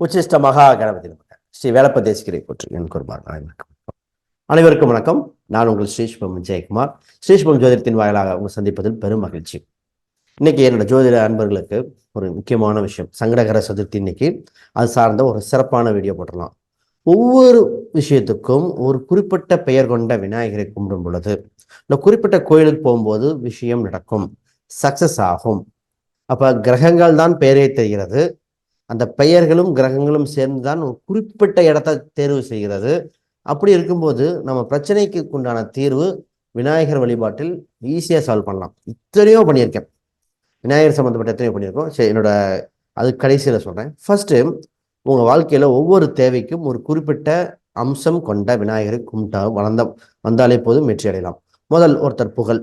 உச்சிஷ்ட மகா கணபதி நமக. ஸ்ரீ வேலப்பதேசிகரை போற்று என் குருமார் அனைவருக்கும் அனைவருக்கும் வணக்கம். நான் உங்கள் ஸ்ரீஷ்பம் ஜெயக்குமார். ஸ்ரீஷ்பம் ஜோதிடத்தின் வாயிலாக உங்கள் சந்திப்பதில் பெரும் மகிழ்ச்சி. இன்னைக்கு என்னோட ஜோதிட அன்பர்களுக்கு ஒரு முக்கியமான விஷயம். சங்கடகர சதுர்த்தி இன்னைக்கு. அது சார்ந்த ஒரு சிறப்பான வீடியோ போட்டுடலாம். ஒவ்வொரு விஷயத்துக்கும் ஒரு குறிப்பிட்ட பெயர் கொண்ட விநாயகரை கும்பிடும் பொழுது இந்த குறிப்பிட்ட கோயிலுக்கு போகும்போது விஷயம் நடக்கும். சக்சஸ் ஆகும். அப்போ கிரகங்கள் தான் பெயரை தெரிகிறது. அந்த பெயர்களும் கிரகங்களும் சேர்ந்து தான் ஒரு குறிப்பிட்ட இடத்தை தேர்வு செய்கிறது. அப்படி இருக்கும்போது நம்ம பிரச்சனைக்கு உண்டான தீர்வு விநாயகர் வழிபாட்டில் ஈஸியாக சால்வ் பண்ணலாம். இத்தனையோ பண்ணியிருக்கேன். விநாயகர் சம்மந்தப்பட்ட எத்தனையோ பண்ணியிருக்கோம். சரி என்னோட அது கடைசியில் சொல்கிறேன் ஃபர்ஸ்ட்டு உங்கள் வாழ்க்கையில் ஒவ்வொரு தேவைக்கும் ஒரு குறிப்பிட்ட அம்சம் கொண்ட விநாயகரை கும்பிட்டா வளர்ந்த வந்தாலே போதும் வெற்றி அடையலாம். முதல் ஒருத்தர் புகழ்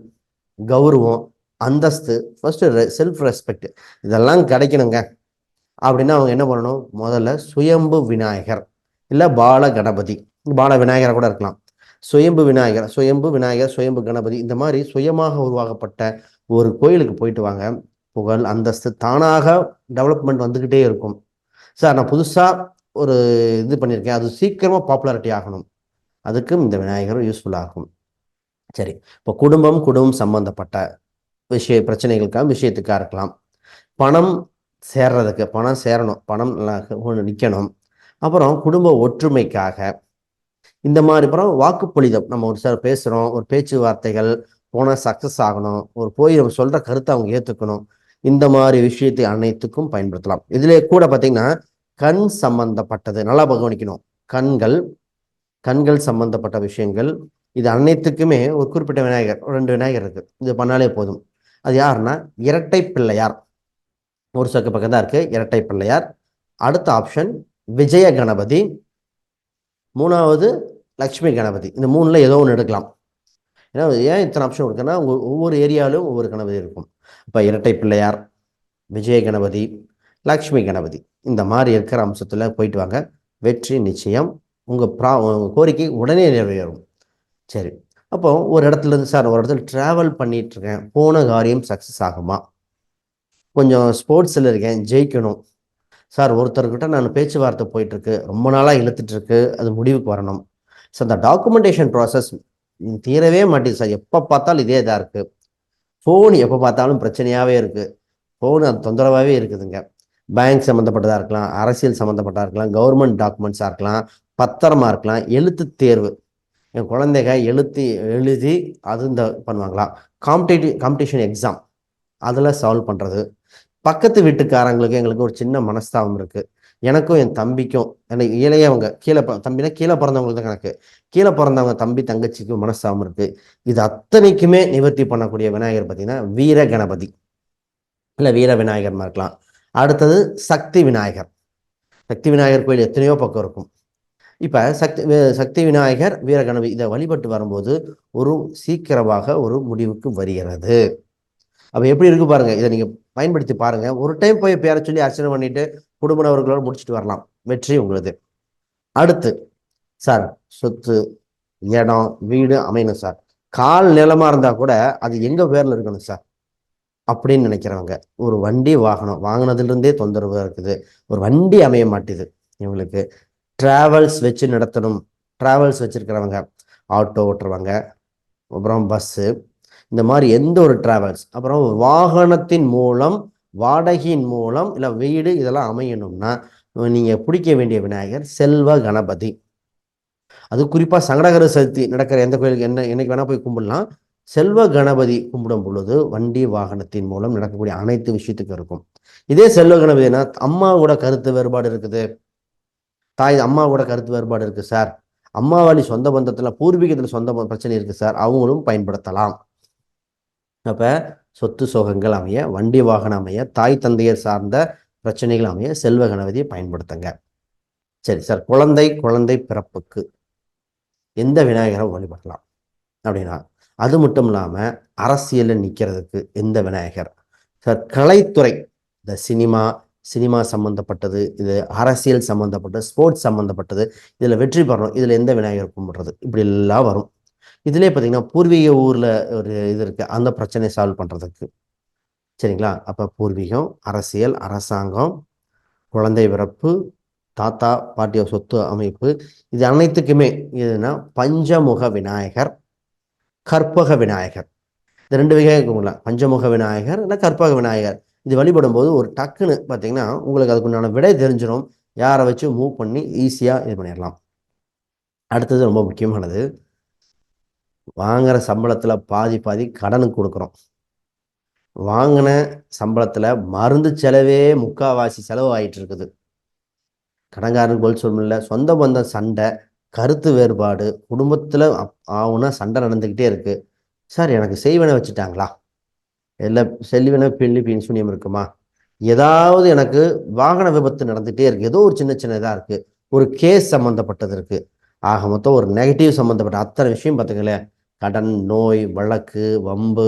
கௌரவம் அந்தஸ்து ஃபஸ்ட்டு செல்ஃப் ரெஸ்பெக்ட் இதெல்லாம் கிடைக்கணுங்க. அப்படின்னா அவங்க என்ன பண்ணணும்? முதல்ல சுயம்பு விநாயகர் இல்லை பால கணபதி பால விநாயகராக கூட இருக்கலாம். சுயம்பு விநாயகர் சுயம்பு விநாயகர் சுயம்பு கணபதி இந்த மாதிரி சுயமாக உருவாக்கப்பட்ட ஒரு கோயிலுக்கு போயிட்டு வாங்க. புகழ் அந்தஸ்து தானாக டெவலப்மெண்ட் வந்துக்கிட்டே இருக்கும். சார் நான் புதுசாக ஒரு இது பண்ணியிருக்கேன் அது சீக்கிரமாக பாப்புலாரிட்டி ஆகணும். அதுக்கும் இந்த விநாயகர் யூஸ்ஃபுல்லாக இருக்கும் சரி இப்போ குடும்பம் குடும்பம் சம்பந்தப்பட்ட விஷய பிரச்சனைகளுக்காக விஷயத்துக்காக இருக்கலாம். பணம் சேர்றதுக்கு பணம் சேரணும் பணம் நல்லா ஒன்று நிற்கணும் அப்புறம் குடும்ப ஒற்றுமைக்காக. இந்த மாதிரி அப்புறம் வாக்குப்பொழிதம் நம்ம ஒரு சார் பேசுகிறோம் ஒரு பேச்சுவார்த்தைகள் போனால் சக்ஸஸ் ஆகணும் ஒரு போய் நம்ம சொல்கிற கருத்தை அவங்க ஏற்றுக்கணும் இந்த மாதிரி விஷயத்தை அனைத்துக்கும் பயன்படுத்தலாம். இதிலே கூட பார்த்தீங்கன்னா கண் சம்பந்தப்பட்டது நல்லா கவனிக்கணும். கண்கள் கண்கள் சம்பந்தப்பட்ட விஷயங்கள் இது அனைத்துக்குமே ஒரு குறிப்பிட்ட விநாயகர் ரெண்டு விநாயகர் இருக்குது இது பண்ணாலே போதும். அது யாருன்னா இரட்டை பிள்ளையார். ஒரு சக்கு பக்கம் தான் இருக்குது இரட்டை பிள்ளையார். அடுத்த ஆப்ஷன் விஜய கணபதி. மூணாவது லக்ஷ்மி கணபதி. இந்த மூணில் ஏதோ ஒன்று எடுக்கலாம். ஏன்னா ஏன் இத்தனை ஆப்ஷன் இருக்குன்னா ஒவ்வொரு ஏரியாவிலும் ஒவ்வொரு கணபதி இருக்கும். இப்போ இரட்டை பிள்ளையார் விஜய கணபதி லக்ஷ்மி கணபதி. இந்த மாதிரி இருக்கிற அம்சத்தில் போயிட்டு வாங்க. வெற்றி நிச்சயம். உங்கள் ப்ரா உங்கள் கோரிக்கை உடனே நிறைவேறும். சரி. அப்போது ஒரு இடத்துலேருந்து சார் ஒரு இடத்துல ட்ராவல் பண்ணிகிட்ருக்கேன் போன காரியம் சக்ஸஸ் ஆகுமா? கொஞ்சம் ஸ்போர்ட்ஸில் இருக்கேன் ஜெயிக்கணும். சார் ஒருத்தர்கிட்ட நான் பேச்சுவார்த்தை போயிட்டுருக்கு. ரொம்ப நாளாக இழுத்துட்ருக்கு அது முடிவுக்கு வரணும். ஸோ அந்த டாக்குமெண்டேஷன் ப்ராசஸ் தீரவே மாட்டேங்குது சார். எப்போ பார்த்தாலும் இதே இதாக இருக்குது ஃபோன் எப்போ பார்த்தாலும் பிரச்சனையாகவே இருக்குது ஃபோன் அது தொந்தரவாகவே இருக்குதுங்க. பேங்க் சம்மந்தப்பட்டதாக இருக்கலாம் அரசியல் சம்மந்தப்பட்டதாக இருக்கலாம் கவர்மெண்ட் டாக்குமெண்ட்ஸாக இருக்கலாம் பத்திரமா இருக்கலாம் எழுத்து தேர்வு. என் குழந்தைங்க எழுத்து எழுதி அது இந்த பண்ணுவாங்களா? காம்படேட்டிவ் காம்படிஷன் எக்ஸாம் அதில் சால்வ் பண்ணுறது பக்கத்து வீட்டுக்காரங்களுக்கு எங்களுக்கு ஒரு சின்ன மனஸ்தாபம் இருக்குது எனக்கும் என் தம்பிக்கும் எனக்கு இளையவங்க கீழே தம்பினா கீழே பிறந்தவங்களுக்கு தான் கணக்கு. கீழே பிறந்தவங்க தம்பி தங்கச்சிக்கும் மனஸ்தாபம் இருக்குது இது அத்தனைக்குமே நிவர்த்தி பண்ணக்கூடிய விநாயகர் பார்த்தீங்கன்னா வீர கணபதி. இல்லை வீர விநாயகர்மா இருக்கலாம். அடுத்தது சக்தி விநாயகர். சக்தி விநாயகர் கோயில் எத்தனையோ பக்கம் இருக்கும். இப்போ சக்தி சக்தி விநாயகர் வீரகணவி இதை வழிபட்டு வரும்போது ஒரு சீக்கிரமாக ஒரு முடிவுக்கு வருகிறது. அப்போ எப்படி இருக்கு பாருங்க இதை நீங்க பயன்படுத்தி பாருங்க. ஒரு டைம் போய் பேர சொல்லி அர்ச்சனை பண்ணிட்டு குடும்பனவர்களோட முடிச்சுட்டு வரலாம். வெற்றி உங்களுது. அடுத்து சார் சொத்து இடம் வீடு அமையணும் சார் கால் நிலமா இருந்தா கூட அது எங்க பேர்ல இருக்கணும் சார் அப்படின்னு நினைக்கிறவங்க ஒரு வண்டி வாகனம் வாங்கினதுல இருந்தே தொந்தரவு இருக்குது. ஒரு வண்டி அமைய மாட்டேது இவங்களுக்கு. டிராவல்ஸ் வச்சு நடத்தணும். டிராவல்ஸ் வச்சிருக்கிறவங்க ஆட்டோ ஓட்டுறவங்க அப்புறம் பஸ்ஸு இந்த மாதிரி எந்த ஒரு டிராவல்ஸ் அப்புறம் வாகனத்தின் மூலம் வாடகையின் மூலம் இல்லை வீடு இதெல்லாம் அமையணும்னா நீங்கள் பிடிக்க வேண்டிய விநாயகர் செல்வ கணபதி. அது குறிப்பாக சங்கடகர சதுர்த்தி நடக்கிற எந்த கோயிலுக்கு என்ன என்னைக்கு வேணால் போய் கும்பிடலாம். செல்வ கணபதி கும்பிடும் பொழுது வண்டி வாகனத்தின் மூலம் நடக்கக்கூடிய அனைத்து விஷயத்துக்கும் இருக்கும். இதே செல்வ கணபதினா அம்மாவோட கருத்து வேறுபாடு இருக்குது. தாய் அம்மாவோட கருத்து வேறுபாடு இருக்குது சார் அம்மா வழி சொந்த பந்தத்தில் பூர்வீகத்தில் சொந்த பிரச்சனை இருக்குது சார் அவங்களும் பயன்படுத்தலாம். அப்போ சொத்து சோகங்கள் அமைய வண்டி வாகனம் அமைய தாய் தந்தையர் சார்ந்த பிரச்சனைகள் அமைய செல்வ கணபதியை பயன்படுத்துங்க. சரி சார் குழந்தை குழந்தை பிறப்புக்கு எந்த விநாயகரை வழிபடலாம்? அப்படின்னா அது மட்டும் இல்லாமல் அரசியலில் நிற்கிறதுக்கு எந்த விநாயகர்? சார் கலைத்துறை இந்த சினிமா சினிமா சம்பந்தப்பட்டது இது அரசியல் சம்மந்தப்பட்டது ஸ்போர்ட்ஸ் சம்மந்தப்பட்டது இதில் வெற்றி பெறணும் இதில் எந்த விநாயகர் கும்பிட்றது? இப்படி எல்லாம் வரும். இதுலயே பார்த்தீங்கன்னா பூர்வீக ஊர்ல ஒரு இது இருக்கு. அந்த பிரச்சனையை சால்வ் பண்றதுக்கு. சரிங்களா? அப்போ பூர்வீகம் அரசியல் அரசாங்கம் குழந்தை பிறப்பு தாத்தா பாட்டிய சொத்து அமைப்பு இது அனைத்துக்குமே இதுனா பஞ்சமுக விநாயகர் கற்பக விநாயகர். இந்த ரெண்டு வகையாக இருக்குங்களா பஞ்சமுக விநாயகர் இல்லை கற்பக விநாயகர். இது வழிபடும் போது ஒரு டக்குன்னு பார்த்தீங்கன்னா உங்களுக்கு அதுக்குண்டான விடை தெரிஞ்சிடும் யாரை வச்சு மூவ் பண்ணி ஈஸியாக இது பண்ணிடலாம். அடுத்தது ரொம்ப முக்கியமானது வாங்குகிற சம்பளத்தில் பாதி பாதி கடனுக்கு கொடுக்குறோம். வாங்கின சம்பளத்தில் மருந்து செலவே முக்காவாசி செலவு ஆகிட்டு இருக்குது கடங்காரன் கோல் சொல்ல சொந்த பந்தம் சண்டை கருத்து வேறுபாடு குடும்பத்தில் ஆகுனா சண்டை நடந்துக்கிட்டே இருக்குது சார் எனக்கு செய்வனை வச்சுட்டாங்களா? இல்லை செல்வினை பில்லி பின்சூனியம் இருக்குமா? ஏதாவது எனக்கு வாகன விபத்து நடந்துகிட்டே இருக்குது ஏதோ ஒரு சின்ன சின்ன இதாக இருக்குது ஒரு கேஸ் சம்மந்தப்பட்டது இருக்குது ஆக மொத்தம் ஒரு நெகட்டிவ் சம்மந்தப்பட்ட அத்தனை விஷயம் பார்த்துங்களேன் கடன் நோய் வழக்கு வம்பு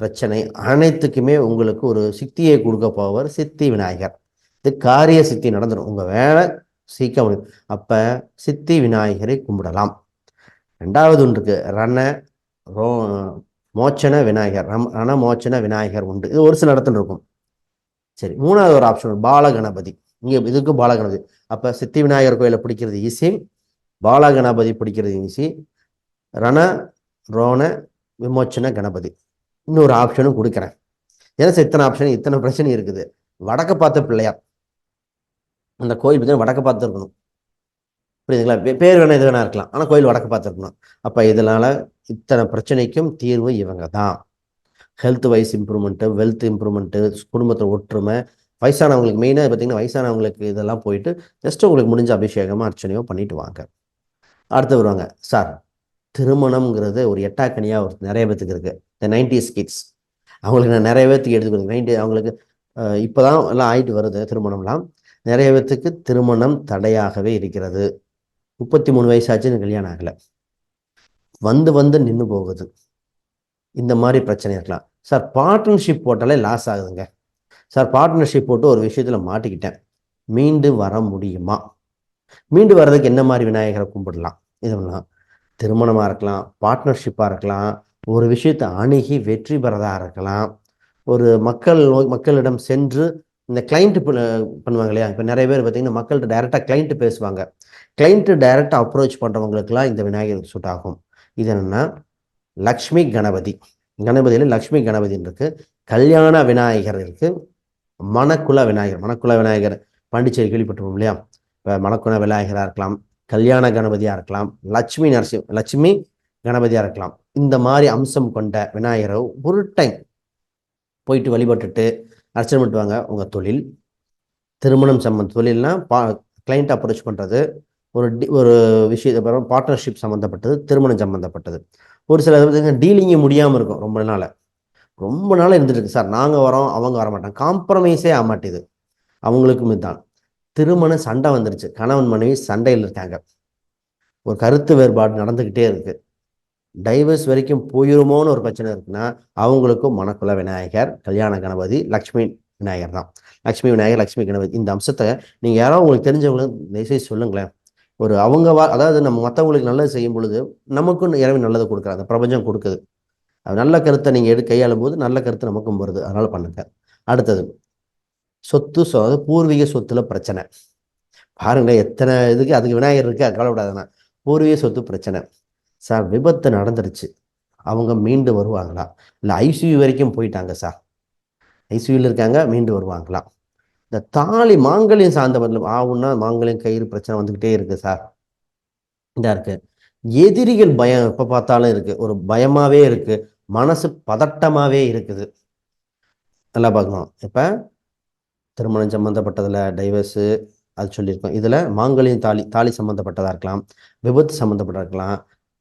பிரச்சனை அனைத்துக்குமே உங்களுக்கு ஒரு சித்தியை கொடுக்க போவர் சித்தி விநாயகர். இது காரிய சித்தி நடந்துடும் உங்கள் வேலை சீக்க முடியும். அப்போ சித்தி விநாயகரை கும்பிடலாம். ரெண்டாவது ஒன்று இருக்குது ரண ரோ மோச்சன விநாயகர். ரம் ரண மோச்சன விநாயகர் உண்டு. இது ஒரு சில இடத்துல இருக்கும். சரி மூணாவது ஒரு ஆப்ஷன் பாலகணபதி. இங்கே இதுக்கு பாலகணபதி. அப்போ சித்தி விநாயகர் கோயிலை பிடிக்கிறது ஈஸி பாலகணபதி பிடிக்கிறது ஈஸி ரண ரோண விமோச்சன கணபதி. இன்னொரு ஆப்ஷனும் கொடுக்குறேன். ஏன்னா சார் இத்தனை ஆப்ஷன் இத்தனை பிரச்சனை இருக்குது. வடக்க பார்த்த பிள்ளையார். அந்த கோயில் பார்த்தீங்கன்னா வடக்க பார்த்து இருக்கணும் புரியுதுங்களா பேர் வேணால் இது வேணா இருக்கலாம். ஆனால் கோயில் வடக்க பார்த்துருக்கணும். அப்போ இதனால் இத்தனை பிரச்சனைக்கும் தீர்வு இவங்க தான் health wise improvement wealth improvement குடும்பத்தில் ஒற்றுமை வயசானவங்களுக்கு மெயினாக பார்த்தீங்கன்னா வயசானவங்களுக்கு இதெல்லாம் போயிட்டு ஜஸ்ட் உங்களுக்கு முடிஞ்ச அபிஷேகமாக அர்ச்சனையோ பண்ணிட்டு வாங்க. அடுத்து வருவாங்க. சார் திருமணம்ங்கிறது ஒரு எட்டாக்கனியாக ஒரு நிறைய பேத்துக்கு இருக்குது இந்த நைன்டிஸ் கிட்ஸ் அவங்களுக்கு நான் நிறைய பேர்த்துக்கு எடுத்துக்கணும் நைன்டி அவங்களுக்கு இப்போ தான் எல்லாம் ஆயிட்டு வருது திருமணம்லாம். நிறைய பேர்த்துக்கு திருமணம் தடையாகவே இருக்கிறது. முப்பத்தி மூணு வயசாச்சுன்னு கல்யாணம் ஆகலை. வந்து வந்து நின்று போகுது. இந்த மாதிரி பிரச்சனை இருக்கலாம். சார் பார்ட்னர்ஷிப் போட்டாலே லாஸ் ஆகுதுங்க. சார் பார்ட்னர்ஷிப் போட்டு ஒரு விஷயத்தில் மாட்டிக்கிட்டேன். மீண்டு வர முடியுமா? மீண்டு வர்றதுக்கு என்ன மாதிரி விநாயகரை கும்பிடலாம்? இதெல்லாம் திருமணமாக இருக்கலாம் பார்ட்னர்ஷிப்பாக இருக்கலாம் ஒரு விஷயத்தை அணுகி வெற்றி பெறதாக இருக்கலாம். ஒரு மக்கள் மக்களிடம் சென்று இந்த கிளைண்ட்டு பண்ணுவாங்க இல்லையா? இப்போ நிறைய பேர் பார்த்தீங்கன்னா மக்கள்கிட்ட டைரெக்டாக கிளைண்ட்டு பேசுவாங்க. கிளைண்ட்டு டைரெக்டாக அப்ரோச் பண்ணுறவங்களுக்குலாம் இந்த விநாயகர் சூட் ஆகும். இது என்னென்னா லக்ஷ்மி கணபதி. கணபதியில் லக்ஷ்மி கணபதின்னு இருக்குது கல்யாண விநாயகர் இருக்குது மணக்குல விநாயகர். மணக்குல விநாயகர் பாண்டிச்சேரி கேள்விப்பட்டிருப்போம் இல்லையா? இப்போ மணக்குல விநாயகராக இருக்கலாம். கல்யாண கணபதியாக இருக்கலாம் லட்சுமி நரசிம் லட்சுமி கணபதியாக இருக்கலாம். இந்த மாதிரி அம்சம் கொண்ட விநாயகரை ஒரு டைம் போயிட்டு வழிபட்டுட்டு அர்ச்சனை பண்ணுவாங்க உங்கள் தொழில். திருமணம் சம்மந்த தொழில்னா பா கிளைண்ட் அப்ரோச் பண்ணுறது ஒரு டி ஒரு விஷயத்தை அப்புறம் பார்ட்னர்ஷிப் சம்மந்தப்பட்டது திருமணம் சம்மந்தப்பட்டது ஒரு சில டீலிங்கே முடியாமல் இருக்கும் ரொம்ப நாள். ரொம்ப நாள் இருந்துட்டு இருக்கு. சார் நாங்கள் வரோம் அவங்க வர மாட்டாங்க காம்ப்ரமைஸே ஆக மாட்டேது. அவங்களுக்கும் இதுதான். திருமண சண்டை வந்துருச்சு. கணவன் மனைவி சண்டையில் இருக்காங்க. ஒரு கருத்து வேறுபாடு நடந்துக்கிட்டே இருக்கு. டைவர்ஸ் வரைக்கும் போயிருமோன்னு ஒரு பிரச்சனை இருக்குன்னா அவங்களுக்கும் மணக்குல விநாயகர் கல்யாண கணபதி லக்ஷ்மி விநாயகர் தான். லக்ஷ்மி விநாயகர் லக்ஷ்மி கணபதி. இந்த அம்சத்தை நீங்கள் யாரோ உங்களுக்கு தெரிஞ்சவங்களுக்கு தயவுசெய்து சொல்லுங்களேன். ஒரு அவங்க வா அதாவது நம்ம மற்றவங்களுக்கு நல்லது செய்யும் பொழுது நமக்கும் இறைவன் நல்லது கொடுக்குறாங்க பிரபஞ்சம் கொடுக்குது. அது நல்ல கருத்தை நீங்கள் எடு கையாளும் போது நல்ல கருத்து நமக்கும் வருது. அதனால் பண்ணுங்க. அடுத்தது சொத்து சொ பூர்வீக சொத்துல பிரச்சனை. பாருங்களேன் எத்தனை இதுக்கு அதுக்கு விநாயகர் இருக்கு கவலைப்படாதுண்ணா பூர்வீக சொத்து பிரச்சனை. சார் விபத்து நடந்துருச்சு. அவங்க மீண்டு வருவாங்களா? இல்லை ஐசியூ வரைக்கும் போயிட்டாங்க சார் ஐசியூவில் இருக்காங்க மீண்டு வருவாங்களா? இந்த தாலி மாங்கல்யம் சார்ந்த ஆகுன்னா மாங்கல்யம் கயிறு பிரச்சனை வந்துக்கிட்டே இருக்கு சார் இதாக இருக்கு. எதிரிகள் பயம் எப்போ பார்த்தாலும் இருக்குது ஒரு பயமாகவே இருக்குது மனசு பதட்டமாகவே இருக்குது. நல்லா பார்க்கணும். இப்போ திருமணம் சம்மந்தப்பட்டதில் டைவர்ஸு அது சொல்லியிருக்கோம். இதில் மாங்கல்யம் தாலி தாலி சம்மந்தப்பட்டதாக இருக்கலாம் விபத்து சம்மந்தப்பட்டதாக இருக்கலாம்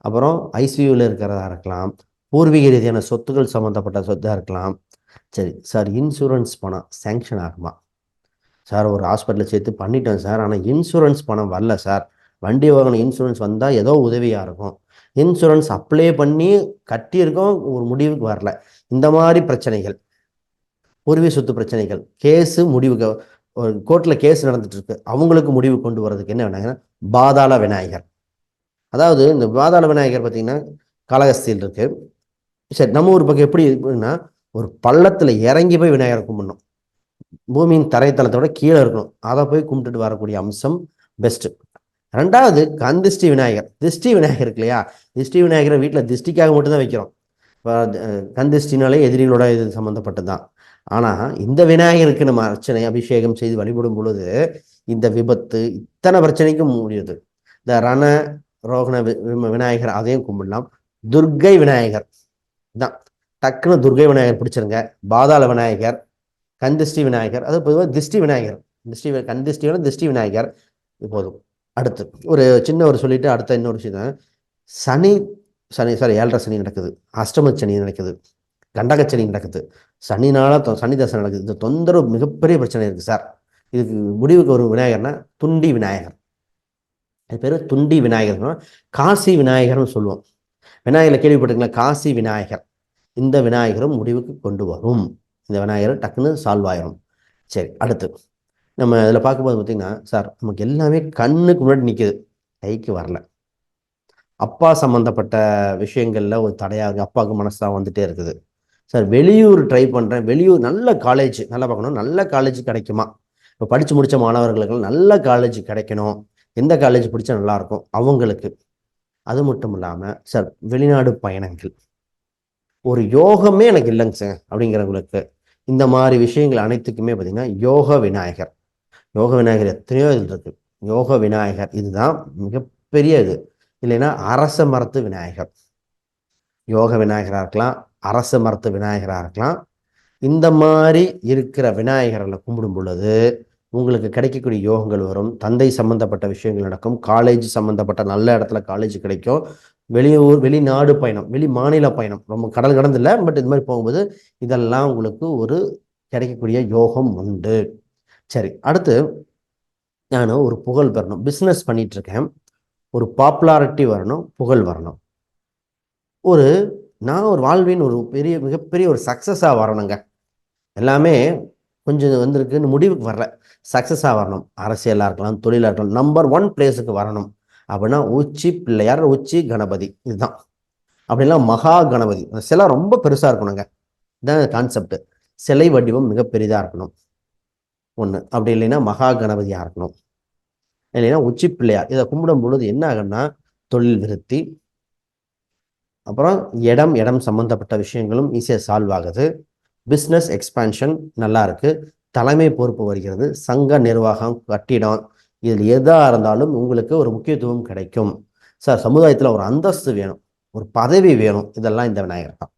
அப்புறம் ஐசியூவில் இருக்கிறதா இருக்கலாம் பூர்வீக ரீதியான சொத்துக்கள் சம்மந்தப்பட்ட சொத்தாக இருக்கலாம். சரி சார் இன்சூரன்ஸ் பணம் சேங்ஷன் ஆகுமா? சார் ஒரு ஹாஸ்பிட்டலில் சேர்த்து பண்ணிட்டேன் சார் ஆனால் இன்சூரன்ஸ் பணம் வரல சார் வண்டி வாகனம் இன்சூரன்ஸ் வந்தால் ஏதோ உதவியாக இருக்கும். இன்சூரன்ஸ் அப்ளை பண்ணி கட்டியிருக்கோம் ஒரு முடிவுக்கு வரல. இந்த மாதிரி பிரச்சனைகள். பூர்வீக சொத்து பிரச்சனைகள். கேஸு முடிவுக்கு ஒரு கோர்ட்டில் கேஸ் நடந்துட்டு இருக்கு அவங்களுக்கு முடிவு கொண்டு வர்றதுக்கு என்ன வேணாங்கன்னா பாதாள விநாயகர். அதாவது இந்த பாதாள விநாயகர் பார்த்தீங்கன்னா காலகஸ்தியில் இருக்கு. சரி நம்ம ஊர் பக்கம் எப்படி இருக்குன்னா ஒரு பள்ளத்தில் இறங்கி போய் விநாயகர் கும்பிடணும். பூமியின் தரைத்தளத்தோட கீழே இருக்கணும். அதை போய் கும்பிட்டுட்டு வரக்கூடிய அம்சம் பெஸ்ட்டு ரெண்டாவது கந்திஷ்டி விநாயகர். திஷ்டி விநாயகர் இருக்கு இல்லையா? திஷ்டி விநாயகரை வீட்டில் திஷ்டிக்காக மட்டும்தான் வைக்கிறோம். இப்போ எதிரிகளோட இது சம்மந்தப்பட்டது தான் ஆனால் இந்த விநாயகருக்கு நம்ம அர்ச்சனை அபிஷேகம் செய்து வழிபடும் பொழுது இந்த விபத்து இத்தனை பிரச்சனைக்கும் முடியுது. இந்த ரண ரோகண விநாயகர் அதையும் கும்பிடலாம். துர்கை விநாயகர். தான் டக்குன்னு துர்கை விநாயகர் பிடிச்சிருங்க. பாதாள விநாயகர் கந்திஷ்டி விநாயகர் அது பொதுவாக திஷ்டி விநாயகர். திஷ்டி கண் திஷ்டி விநாயகர். போதும். அடுத்து ஒரு சின்ன ஒரு சொல்லிட்டு அடுத்த இன்னொரு விஷயம் சனி சனி சாரி ஏழரை சனி நடக்குது. அஷ்டம சனி நடக்குது. கண்டக நடக்குது. சனினால சனி தசை நடக்குது. இந்த தொந்தரவு மிகப்பெரிய பிரச்சனை இருக்குது சார். இதுக்கு முடிவுக்கு ஒரு விநாயகர்னா துண்டி விநாயகர். அது பேர் துண்டி விநாயகர்னா காசி விநாயகர்னு சொல்லுவோம். விநாயகரை கேள்விப்பட்டிருக்கீங்களா? காசி விநாயகர். இந்த விநாயகரும் முடிவுக்கு கொண்டு வரும். இந்த விநாயகர் டக்குன்னு சால்வ் ஆயிரும். சரி அடுத்து. நம்ம இதில் பார்க்கும்போது பார்த்திங்கன்னா சார் நமக்கு எல்லாமே கண்ணுக்கு முன்னாடி நிற்கிது கைக்கு வரல. அப்பா சம்மந்தப்பட்ட விஷயங்களில் ஒரு தடையாக இருக்குது அப்பாவுக்கு மனசாக வந்துகிட்டே இருக்குது. சார் வெளியூர் ட்ரை பண்ணுறேன் வெளியூர் நல்ல காலேஜ் நல்லா பார்க்கணும். நல்ல காலேஜ் கிடைக்குமா? இப்போ படித்து முடித்த மாணவர்களுக்கு நல்ல காலேஜ் கிடைக்கணும். எந்த காலேஜ் பிடிச்சா நல்லாயிருக்கும் அவங்களுக்கு. அது மட்டும் இல்லாமல் சார் வெளிநாடு பயணங்கள். ஒரு யோகமே எனக்கு இல்லைங்க சார் அப்படிங்கிறவங்களுக்கு. இந்த மாதிரி விஷயங்கள் அனைத்துக்குமே பார்த்திங்கன்னா யோக விநாயகர். யோக விநாயகர் எத்தனையோ இதில் இருக்குது யோக விநாயகர் இதுதான் மிகப்பெரிய இது. இல்லைன்னா அரச மரத்து விநாயகர். யோக விநாயகராக இருக்கலாம் அரசு மரத்து விநாயகராக இருக்கலாம். இந்த மாதிரி இருக்கிற விநாயகர்களை கும்பிடும் பொழுது உங்களுக்கு கிடைக்கக்கூடிய யோகங்கள் வரும். தந்தை சம்பந்தப்பட்ட விஷயங்கள் நடக்கும். காலேஜ் சம்பந்தப்பட்ட நல்ல இடத்துல காலேஜ் கிடைக்கும். வெளியூர் வெளிநாடு பயணம் வெளி மாநில பயணம். ரொம்ப கடல் கடந்து இல்லை பட் இது மாதிரி போகும்போது இதெல்லாம் உங்களுக்கு ஒரு கிடைக்கக்கூடிய யோகம் உண்டு. சரி அடுத்து நான் ஒரு புகழ் பெறணும். பிஸ்னஸ் பண்ணிட்டு இருக்கேன். ஒரு பாப்புலாரிட்டி வரணும் புகழ் வரணும். ஒரு நான் ஒரு வாழ்வின் ஒரு பெரிய மிகப்பெரிய ஒரு சக்ஸஸாக வரணுங்க. எல்லாமே கொஞ்சம் வந்திருக்குன்னு முடிவுக்கு வரல. சக்ஸஸாக வரணும். அரசியலாக இருக்கலாம் தொழிலாக இருக்கலாம் நம்பர் ஒன் பிளேஸுக்கு வரணும். அப்படின்னா உச்சி பிள்ளையார் உச்சி கணபதி. இதுதான். அப்படிலாம் மகா கணபதி. சிலை ரொம்ப பெருசாக இருக்கணுங்க. இதுதான் கான்செப்ட் சிலை வடிவம் மிக பெரிதாக இருக்கணும். ஒன்று அப்படி இல்லைன்னா மகா கணபதியாக இருக்கணும். இல்லைன்னா உச்சி பிள்ளையார். இதை கும்பிடும் பொழுது என்ன ஆகும்னா தொழில் விருத்தி அப்புறம் இடம் இடம் சம்மந்தப்பட்ட விஷயங்களும் ஈஸியாக சால்வ் ஆகுது. பிஸ்னஸ் எக்ஸ்பான்ஷன் நல்லா இருக்குது தலைமை பொறுப்பு வருகிறது சங்க நிர்வாகம் கட்டிடம் இதில் எதாக இருந்தாலும் உங்களுக்கு ஒரு முக்கியத்துவம் கிடைக்கும். சார் சமுதாயத்தில் ஒரு அந்தஸ்து வேணும். ஒரு பதவி வேணும். இதெல்லாம் இந்த விநாயகர் தான்.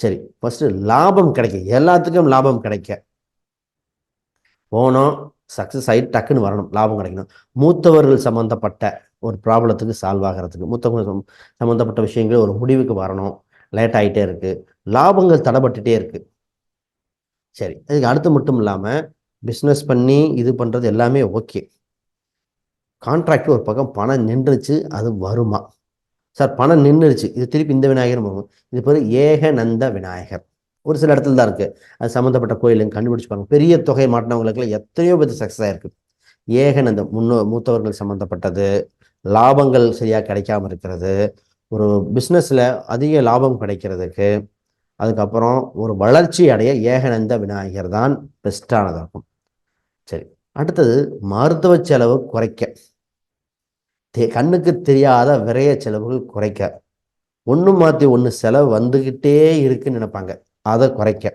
சரி ஃபஸ்ட்டு லாபம் கிடைக்க. எல்லாத்துக்கும் லாபம் கிடைக்க. போனோம். சக்ஸஸ் ஆகிட்டு டக்குன்னு வரணும். லாபம் கிடைக்கணும். மூத்தவர்கள் சம்மந்தப்பட்ட ஒரு ப்ராப்ளத்துக்கு சால்வ் ஆகிறதுக்கு. மூத்தவங்க சம்மந்தப்பட்ட விஷயங்கள் ஒரு முடிவுக்கு வரணும். லேட் ஆகிட்டே இருக்குது லாபங்கள் தடைப்பட்டுட்டே இருக்குது சரி அதுக்கு அடுத்து மட்டும் இல்லாமல் பிஸ்னஸ் பண்ணி இது பண்ணுறது எல்லாமே ஓகே. கான்ட்ராக்ட் ஒரு பக்கம் பணம் நின்றுச்சு அது வருமா? சார் பணம் நின்றுச்சு. இது திருப்பி இந்த விநாயகர் வரும் இது பேர் ஏகநந்த விநாயகர். ஒரு சில இடத்துல தான் இருக்குது அது சம்மந்தப்பட்ட கோயிலுங்க கண்டுபிடிச்சுப்பாங்க பெரிய தொகை மாட்டினவங்களுக்குலாம் எத்தனையோ பேர் சக்ஸஸ் இருக்குது ஏகநந்த முன்னோ மூத்தவர்கள் சம்மந்தப்பட்டது லாபங்கள் சரியாக கிடைக்காம இருக்கிறது. ஒரு பிஸ்னஸில் அதிக லாபம் கிடைக்கிறதுக்கு அதுக்கப்புறம் ஒரு வளர்ச்சி அடைய ஏகநந்த விநாயகர் தான் பெஸ்டானதாகும் சரி அடுத்தது மருத்துவ செலவு குறைக்க. கண்ணுக்கு தெரியாத விரைய செலவுகள் குறைக்க. ஒன்று மாற்றி ஒன்று செலவு வந்துக்கிட்டே இருக்குன்னு நினைப்பாங்க. அதை குறைக்க.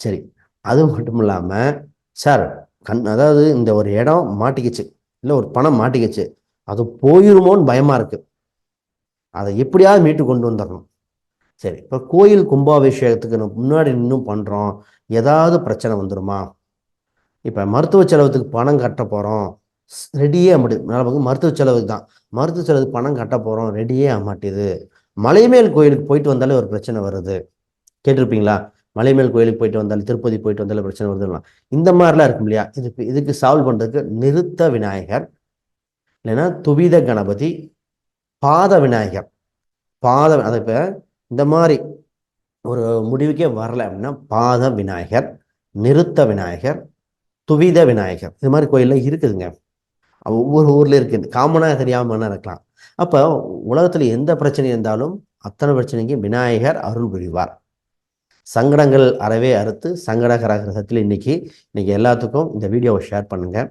சரி அது மட்டும் இல்லாமல் சார் கண் அதாவது இந்த ஒரு இடம் மாட்டிக்கிச்சு. இல்லை ஒரு பணம் மாட்டிக்கிச்சு. அது போயிருமோன்னு பயமாக இருக்குது அதை எப்படியாவது மீட்டு கொண்டு வந்துடணும். சரி இப்போ கோயில் கும்பாபிஷேகத்துக்கு நம்ம முன்னாடி இன்னும் பண்ணுறோம் ஏதாவது பிரச்சனை வந்துடுமா இப்போ மருத்துவ செலவுக்கு பணம் கட்ட போகிறோம் ரெடியே ஆமாட்டுது மருத்துவ செலவுக்கு தான். மருத்துவ செலவுக்கு பணம் கட்ட போகிறோம் ரெடியே ஆமாட்டேது மலைமேல் கோயிலுக்கு போயிட்டு வந்தாலே ஒரு பிரச்சனை வருது. கேட்டிருப்பீங்களா? மலைமேல் கோயிலுக்கு போயிட்டு வந்தாலும் திருப்பதி போயிட்டு வந்தாலும் பிரச்சனை வருதுலாம் இந்த மாதிரிலாம் இருக்கும் இல்லையா? இதுக்கு இதுக்கு சால்வ் பண்ணுறதுக்கு நிறுத்த விநாயகர் இல்லைன்னா துவித கணபதி பாத விநாயகர். பாத அதை இப்போ இந்த மாதிரி ஒரு முடிவுக்கே வரல அப்படின்னா பாத விநாயகர் நிறுத்த விநாயகர் துவித விநாயகர். இது மாதிரி கோயிலில் இருக்குதுங்க. ஒவ்வொரு ஊரில் இருக்குது காமனாக தெரியாமல் இருக்கலாம். அப்போ உலகத்தில் எந்த பிரச்சனை இருந்தாலும் அத்தனை பிரச்சனைக்கும் விநாயகர் அருள் புரிவார். சங்கடங்கள் அறவே அறுத்து சங்கடகர கிரகத்தில் இன்னைக்கு இன்னைக்கு எல்லாத்துக்கும் இந்த வீடியோவை ஷேர் பண்ணுங்கள்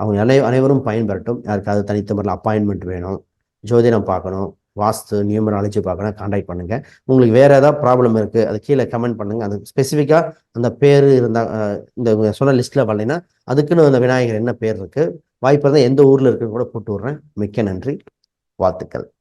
அவங்க அனை அனைவரும் பயன்பெறட்டும். யாருக்காவது தனித்த முறையில் அப்பாயின்மெண்ட் வேணும். ஜோதிடம் பார்க்கணும். வாஸ்து நியூமராலஜி பார்க்கணும் கான்டாக்ட் பண்ணுங்கள் உங்களுக்கு வேறு ஏதாவது ப்ராப்ளம் இருக்குது அது கீழே கமெண்ட் பண்ணுங்கள் அது ஸ்பெசிஃபிக்காக அந்த பேர் இருந்தால் இந்த சொன்ன லிஸ்ட்டில் வரலைன்னா அதுக்குன்னு அந்த விநாயகர் என்ன பேர் இருக்குது வாய்ப்பு இருந்தால் எந்த ஊரில் இருக்குன்னு கூட போட்டு விடுறேன். மிக்க நன்றி. வாழ்த்துக்கள்.